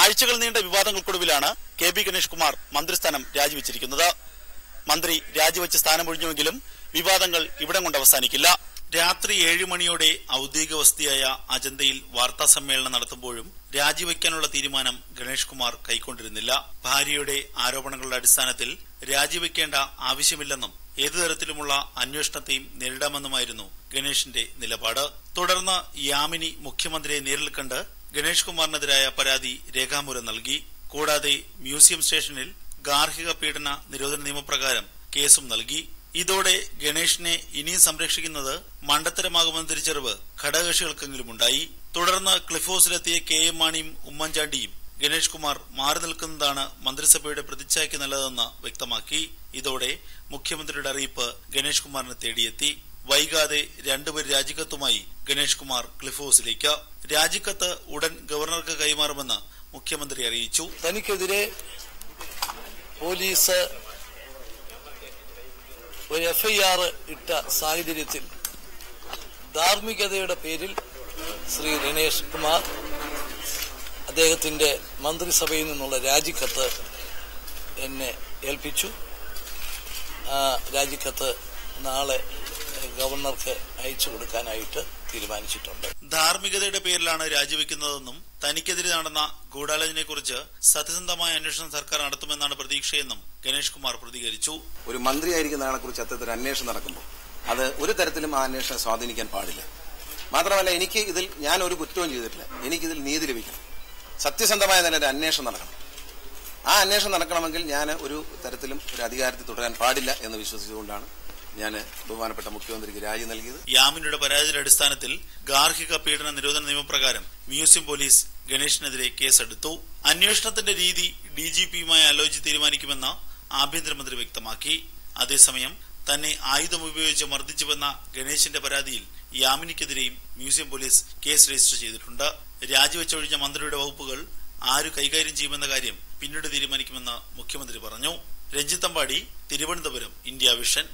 ആഴ്ചകൾ നീണ്ട വിവാദങ്ങൾക്കൊടുവിലാണ് കെ ബി ഗണേഷ് കുമാർ മന്ത്രിസ്ഥാനം രാജിവെച്ചിരിക്കുന്നത്. മന്ത്രി രാജിവെച്ച് സ്ഥാനമൊഴിഞ്ഞുവെങ്കിലും വിവാദങ്ങൾ ഇവിടം കൊണ്ട് അവസാനിക്കില്ല. രാത്രി ഏഴ് മണിയോടെ ഔദ്യോഗിക വസതിയായ അജന്തയിൽ വാർത്താ സമ്മേളനം നടത്തുമ്പോഴും രാജിവെക്കാനുള്ള തീരുമാനം ഗണേഷ് കുമാർ കൈക്കൊണ്ടിരുന്നില്ല. ഭാര്യയുടെ ആരോപണങ്ങളുടെ അടിസ്ഥാനത്തിൽ രാജിവെക്കേണ്ട ആവശ്യമില്ലെന്നും ഏതു തരത്തിലുമുള്ള അന്വേഷണത്തെയും നേരിടാമെന്നുമായിരുന്നു ഗണേഷിന്റെ നിലപാട്. തുടർന്ന് യാമിനി മുഖ്യമന്ത്രിയെ നേരിൽ കണ്ട് ഗണേഷ് കുമാറിനെതിരായ പരാതി രേഖാമൂലം നൽകി. കൂടാതെ മ്യൂസിയം സ്റ്റേഷനിൽ ഗാർഹിക പീഡന നിരോധന നിയമപ്രകാരം കേസും നൽകി. ഇതോടെ ഗണേഷിനെ ഇനിയും സംരക്ഷിക്കുന്നത് മണ്ടത്തരമാകുമെന്ന തിരിച്ചറിവ് ഘടകകക്ഷികൾക്കെങ്കിലും ഉണ്ടായി തുടർന്ന് ക്ലിഫ് ഹൌസിലെത്തിയ കെ എം മാണിയും ഉമ്മൻചാണ്ടിയും ഗണേഷ് കുമാർ മാറി നിൽക്കുന്നതാണ് മന്ത്രിസഭയുടെ പ്രതിച്ഛായ്ക്ക് നല്ലതെന്ന് വ്യക്തമാക്കി. ഇതോടെ മുഖ്യമന്ത്രിയുടെ അറിയിപ്പ് ഗണേഷ് കുമാറിനെ തേടിയെത്തി. വൈകാതെ രണ്ടുപേർ രാജിക്കത്തുമായി ഗണേഷ് കുമാർ ക്ലിഫ് ഹൌസിലേക്ക്. രാജിക്കത്ത് ഉടൻ ഗവർണർക്ക് കൈമാറുമെന്ന് മുഖ്യമന്ത്രി അറിയിച്ചു. തനിക്കെതിരെ പോലീസ് ഒരു എഫ്ഐആർ ഇട്ട സാഹചര്യത്തിൽ ധാർമ്മികതയുടെ പേരിൽ ശ്രീ ഗണേഷ് കുമാർ അദ്ദേഹത്തിന്റെ മന്ത്രിസഭയിൽ നിന്നുള്ള രാജിക്കത്ത് എന്നെ ഏൽപ്പിച്ചു. രാജിക്കത്ത് നാളെ ഗവർണർക്ക് അയച്ചു കൊടുക്കാനായിട്ട് തീരുമാനിച്ചിട്ടുണ്ട്. ധാർമ്മികതയുടെ പേരിലാണ് രാജിവെക്കുന്നതെന്നും തനിക്കെതിരെ നടന്ന ഗൂഢാലോചനയെക്കുറിച്ച് സത്യസന്ധമായ അന്വേഷണം സർക്കാർ നടത്തുമെന്നാണ് പ്രതീക്ഷയെന്നും ഗണേഷ് കുമാർ പ്രതികരിച്ചു. ഒരു മന്ത്രിയായിരിക്കുന്നതിനെ കുറിച്ച് അത്തരത്തിൽ അന്വേഷണം നടക്കുമ്പോൾ അത് ഒരു തരത്തിലും ആ അന്വേഷണം സ്വാധീനിക്കാൻ പാടില്ല. മാത്രമല്ല എനിക്ക് ഇതിൽ ഞാൻ ഒരു കുറ്റവും ചെയ്തിട്ടില്ല. എനിക്കിതിൽ നീതി ലഭിക്കണം. സത്യസന്ധമായ തന്നെ ഒരു അന്വേഷണം നടക്കണം. ആ അന്വേഷണം നടക്കണമെങ്കിൽ ഞാൻ ഒരു തരത്തിലും ഒരു അധികാരത്തിൽ തുടരാൻ പാടില്ല എന്ന് വിശ്വസിച്ചുകൊണ്ടാണ് ഞാൻ ബഹുമാനപ്പെട്ട മുഖ്യമന്ത്രിക്ക് രാജി നൽകിയത്. യാമിനിയുടെ പരാതിയുടെ അടിസ്ഥാനത്തിൽ ഗാർഹിക പീഡന നിരോധന നിയമപ്രകാരം മ്യൂസിയം പോലീസ് ഗണേഷിനെതിരെ കേസെടുത്തു. അന്വേഷണത്തിന്റെ രീതി ഡി ജി പിയുമായി ആലോചിച്ച് തീരുമാനിക്കുമെന്ന് ആഭ്യന്തരമന്ത്രി വ്യക്തമാക്കി. അതേസമയം തന്നെ ആയുധം ഉപയോഗിച്ച് മർദ്ദിച്ചുവെന്ന ഗണേശിന്റെ പരാതിയിൽ യാമിനിക്കെതിരെയും മ്യൂസിയം പോലീസ് കേസ് രജിസ്റ്റർ ചെയ്തിട്ടുണ്ട്. രാജിവെച്ചൊഴിഞ്ഞ മന്ത്രിയുടെ വകുപ്പുകൾ ആര് കൈകാര്യം ചെയ്യുമെന്ന കാര്യം പിന്നീട് തീരുമാനിക്കുമെന്ന് മുഖ്യമന്ത്രി പറഞ്ഞു. രഞ്ജിത്തമ്പാടി തിരുവനന്തപുരം ഇന്ത്യ വിഷൻ.